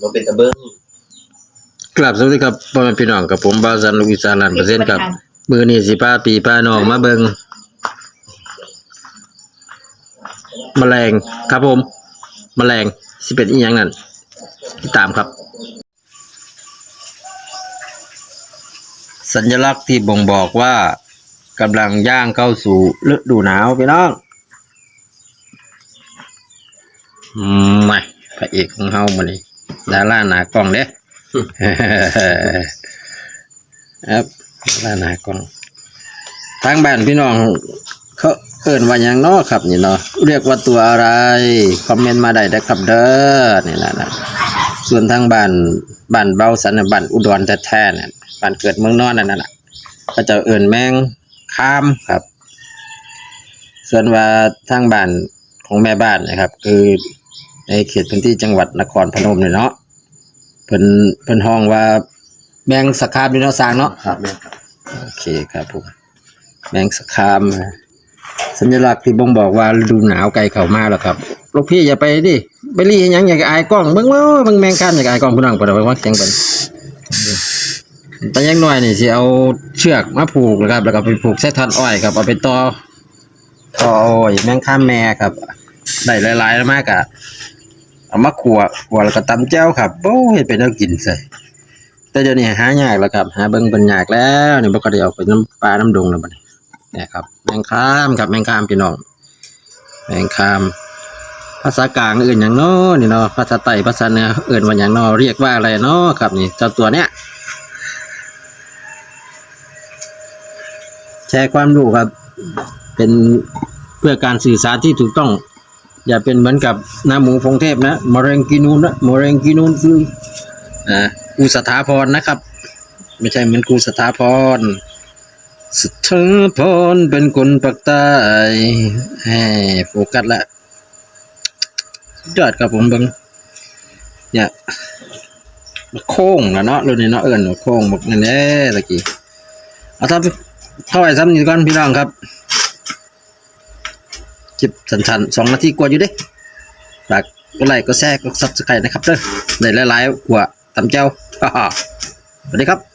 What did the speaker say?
มันเป็นตะเบิ้งกลับสวัสดีครับพ่อแม่พี่น้องกับผมบ่าวสันลูกอีสานล้านเปอร์เซ็นต์ครับ มื้อนี้สิพาพี่พาน้องมาเบิ่งแมลงครับผมแมลงสิเป็นอีหยังนั่นติดตามครับ สัญลักษณ์ที่บ่งบอกว่ากำลังย่างเข้าสู่ฤดูหนาวพี่น้องอืมไม่พระเอกของเฮามื้อนี้ ดาราหน้ากล้องเด้ครับร้านหากล้องทางบ้านพี่น้องเขาเอิ้นว่าหยังเนาะครับ นี่เนาะเรียกว่าตัวอะไรคอมเมนต์มาได้นะครับเด้อนี่ล่ะนะส่วนทางบ้านบ้านเบาสันน่ะบ้านอุดรแท้ๆเนี่ยบ้านเกิดเมืองนอนนั่นน่ะก็จะเอิ้นแมงข้ามครับ ส่วนว่าทางบ้านของแม่บ้านนะครับ คือ ในเขตพื้นที่จังหวัดนครพนมเนี่ยเนาะเพิ่นเพิ่นห้องว่าแมงสะคามอยู่เนาะสร้างเนาะครับแม่ครับโอเคครับผมแมงสะคามสัญลักษณ์ที่บ่งบอกว่าฤดูหนาวใกล้เข้ามาแล้วครับลูกพี่อย่าไปดิไปรีหยังอยากอายกล้องเบิ่งว่าเบิ่งแมงคามอยากอายกล้องพี่น้องบ่ได้ว่าเสียงเพิ่นแต่อยังน้อยนี่สิเอาเชือกมาผูกนะครับ แล้วก็ไปผูกใส่ท่อนอ้อยครับเอาไปต่อต่ออ้อยแมงคามแม่ครับได้หลายๆมากอะ เอามาขัวขัวแล้วก็ตำแจ่วครับโอ้ยเป็นแนวกินใส่แต่เดี๋ยวนี้หายากแล้วครับ หาเบิ่งเป็นยากแล้วนี่บ่ก็ได้เอาไปน้ำปลาน้ำดงแล้วบัดนี้เนี่ยครับ แมงคามครับแมงคามพี่น้องแมงคาม ภาษากลางเอื่นอย่างนาะนี่เนาะภาษาไต้ภาษาเหนือเอื่นว่าอย่างนาะเรียกว่าอะไรเนาะครับ นี่เจ้าตัวเนี้ยแชร์ความรู้ครับ เป็นเพื่อการสื่อสารที่ถูกต้อง อย่าเป็นเหมือนกับน้ำหมูพงเทพนะมะเร็งกินูนนะมะเร็งกินูนคืออ่ากูสถาพรนะครับ ไม่ใช่เหมือนกูสถาพรสถาพรเป็นคนปักใต้แหมโฟกัสละสุดยอดครับผมบิงเนี่ยบกโค้งนะเนาะรุ่นนี้เนาะเอิญบกโค้งบักนั่นแน่ตะกี้เอาทำเท่าไหร่ซ้ำนี่ก่อนพี่น้องครับ คลิปสั้นๆสองนาทีกว่าอยู่เด้ฝากก็ไลค์ก็แชร์ก็ซับสไครต์นะครับเด้อในหลายๆกว่าตำเจ้าสวัสดีครับ